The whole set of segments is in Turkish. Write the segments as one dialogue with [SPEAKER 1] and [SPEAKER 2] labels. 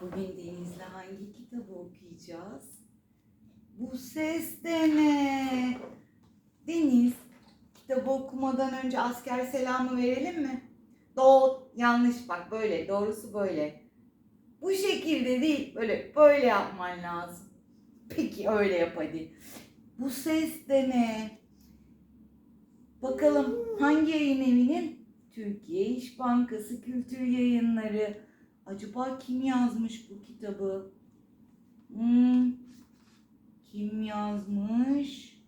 [SPEAKER 1] Bugün Deniz'le hangi kitabı okuyacağız? Bu ses de ne? Deniz, kitabı okumadan önce asker selamı verelim mi? Doğru, yanlış bak böyle, doğrusu böyle. Bu şekilde değil, böyle böyle yapman lazım. Peki öyle yap hadi. Bu ses de ne? Bakalım hangi yayın evinin? Türkiye İş Bankası Kültür Yayınları. Acaba kim yazmış bu kitabı? Hmm, kim yazmış?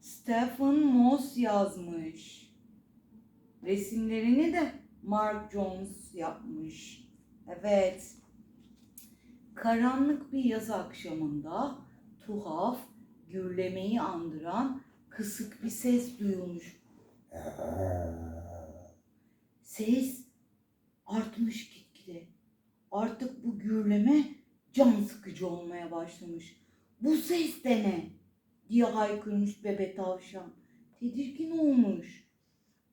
[SPEAKER 1] Stephen Moss yazmış. Resimlerini de Mark Jones yapmış. Evet. Karanlık bir yaz akşamında tuhaf, gürlemeyi andıran kısık bir ses duyulmuş. Ses artmış gitgide. Artık bu gürleme can sıkıcı olmaya başlamış. Bu ses de ne? diye haykırmış bebe tavşan. Tedirgin olmuş.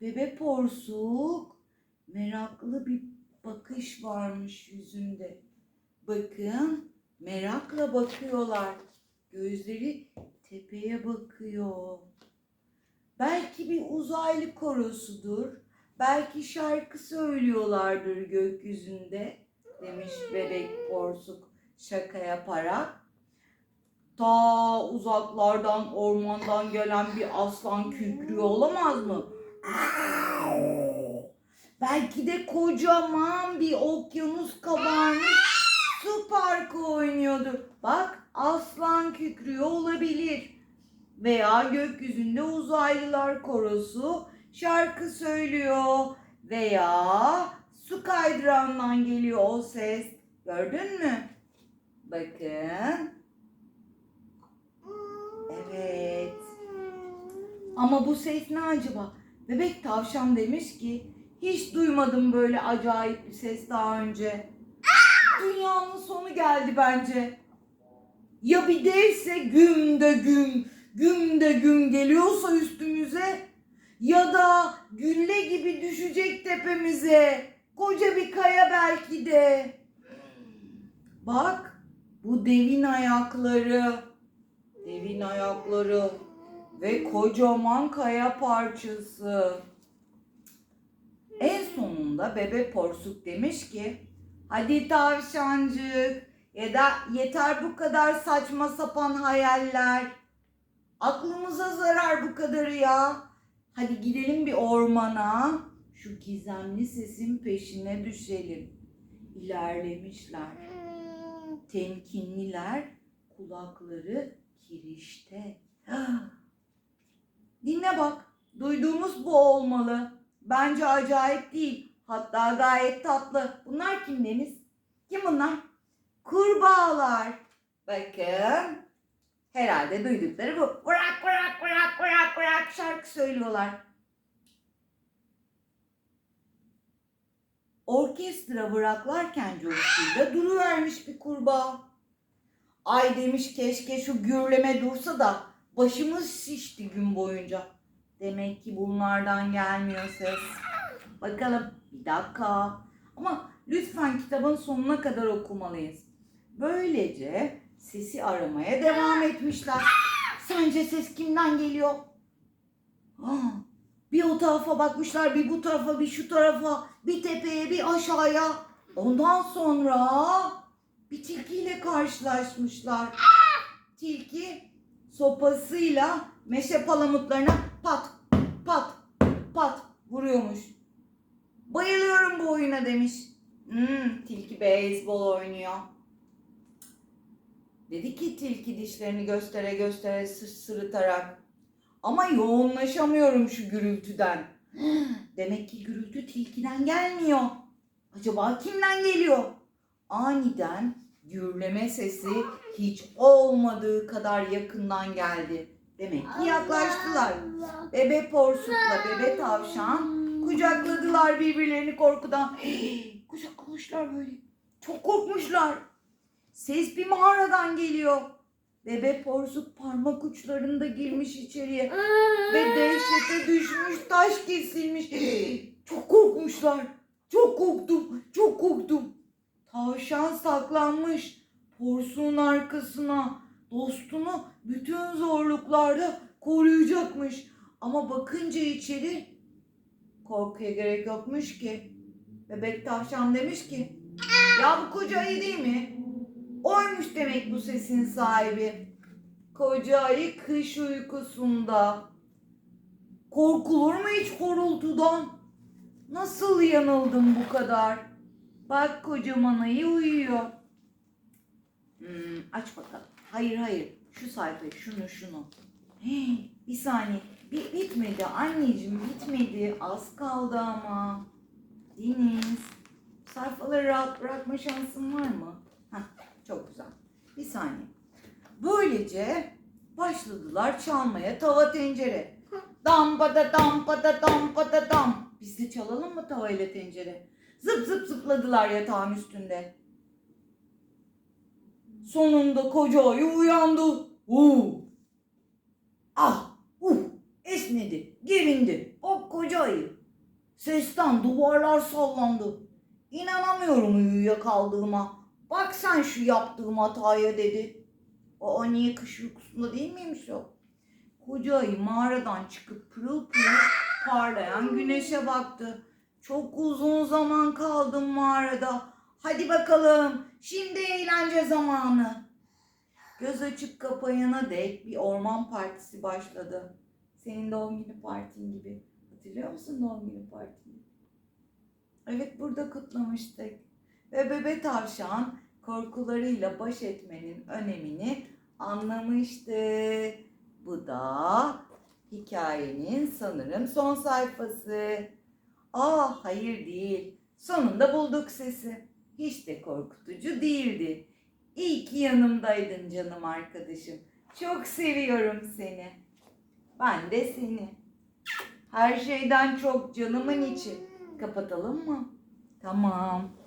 [SPEAKER 1] Bebe porsuk meraklı bir bakış varmış yüzünde. Bakın merakla bakıyorlar. Gözleri tepeye bakıyor. Belki bir uzaylı korosudur. Belki şarkı söylüyorlardır gökyüzünde demiş bebek porsuk şaka yaparak. Ta uzaklardan ormandan gelen bir aslan kükrüyor olamaz mı? Belki de kocaman bir okyanus kabarmış su parkı oynuyordu. Bak aslan kükrüyor olabilir. Veya gökyüzünde uzaylılar korosu şarkı söylüyor. Veya su kaydırandan geliyor o ses. Gördün mü? Bakın. Evet. Ama bu ses ne acaba? Bebek tavşan demiş ki hiç duymadım böyle acayip bir ses daha önce. Dünyanın sonu geldi bence. Ya bir devse güm de güm, güm de güm geliyorsa üstümüze ya da gülle gibi düşecek tepemize. Koca bir kaya belki de. Bak bu devin ayakları. Devin ayakları ve kocaman kaya parçası. En sonunda bebe porsuk demiş ki hadi tavşancık ya da yeter bu kadar saçma sapan hayaller. Aklımıza zarar bu kadarı ya. Hadi gidelim bir ormana. Şu gizemli sesin peşine düşelim. İlerlemişler. Temkinliler, kulakları kirişte. Dinle bak, duyduğumuz bu olmalı. Bence acayip değil, hatta gayet tatlı. Bunlar kim? Kim bunlar? Kurbağalar. Bakın, herhalde duydukları bu. Bırak, bırak, bırak, bırak, bırak şarkı söylüyorlar. Orkestra bıraklarken coşkuyla duruvermiş bir kurbağa. Ay demiş keşke şu gürleme dursa da başımız şişti gün boyunca. Demek ki bunlardan gelmiyor ses. Bakalım bir dakika. Ama lütfen kitabın sonuna kadar okumalıyız. Böylece sesi aramaya devam etmişler. Sence ses kimden geliyor? Ah, bir o tarafa bakmışlar, bir bu tarafa, bir şu tarafa, bir tepeye, bir aşağıya. Ondan sonra bir tilkiyle karşılaşmışlar. Tilki sopasıyla meşe palamutlarına pat pat pat vuruyormuş. Bayılıyorum bu oyuna demiş. Hmm, tilki beyzbol oynuyor. Dedi ki tilki dişlerini göstere göstere sı- sırıtarak. Ama yoğunlaşamıyorum şu gürültüden. Demek ki gürültü tilkiden gelmiyor. Acaba kimden geliyor? Aniden gürleme sesi hiç olmadığı kadar yakından geldi. Demek ki yaklaştılar. Bebe porsukla bebe tavşan kucakladılar birbirlerini korkudan. Kucaklamışlar böyle. Çok korkmuşlar. Ses bir mağaradan geliyor. Bebe porsuk parmak uçlarında girmiş içeriye ve dehşete düşmüş taş kesilmiş. Çok korkmuşlar. Çok korktum. Çok korktum. tavşan saklanmış porsuğun arkasına. Dostunu bütün zorluklarda koruyacakmış. Ama bakınca içeri korkuya gerek yokmuş ki. Bebek tavşan demiş ki ya bu koca ayı değil mi? Oymuş demek bu sesin sahibi. Koca ayı kış uykusunda. Korkulur mu hiç horultudan? Nasıl yanıldım bu kadar? Bak kocaman ayı uyuyor. Hmm, aç bakalım. Hayır hayır. Şu sayfayı şunu şunu. Hey, bir saniye. Bi- bitmedi anneciğim bitmedi. Az kaldı ama. Deniz. Sayfaları rahat bırakma şansın var mı? Çok güzel. Bir saniye. Böylece başladılar çalmaya tava tencere. Dampada dampada dampada dam. Biz de çalalım mı tava ile tencere? Zıp zıp zıpladılar yatağın üstünde. Sonunda koca ayı uyandı. Uu. Ah, uh, esnedi, gerindi. O koca ayı. Sesten duvarlar sallandı. İnanamıyorum uyuya kaldığıma. Bak sen şu yaptığım hataya dedi. O niye kış uykusunda değil miymiş o? Koca ayı mağaradan çıkıp pırıl pırıl parlayan güneşe baktı. Çok uzun zaman kaldım mağarada. Hadi bakalım şimdi eğlence zamanı. Göz açıp kapayana dek bir orman partisi başladı. Senin doğum günü partin gibi. Hatırlıyor musun doğum günü partini? Evet burada kutlamıştık. Ve bebe tavşan korkularıyla baş etmenin önemini anlamıştı. Bu da hikayenin sanırım son sayfası. Aa hayır değil. Sonunda bulduk sesi. Hiç de korkutucu değildi. İyi ki yanımdaydın canım arkadaşım. Çok seviyorum seni. Ben de seni. Her şeyden çok canımın içi. Kapatalım mı? Tamam.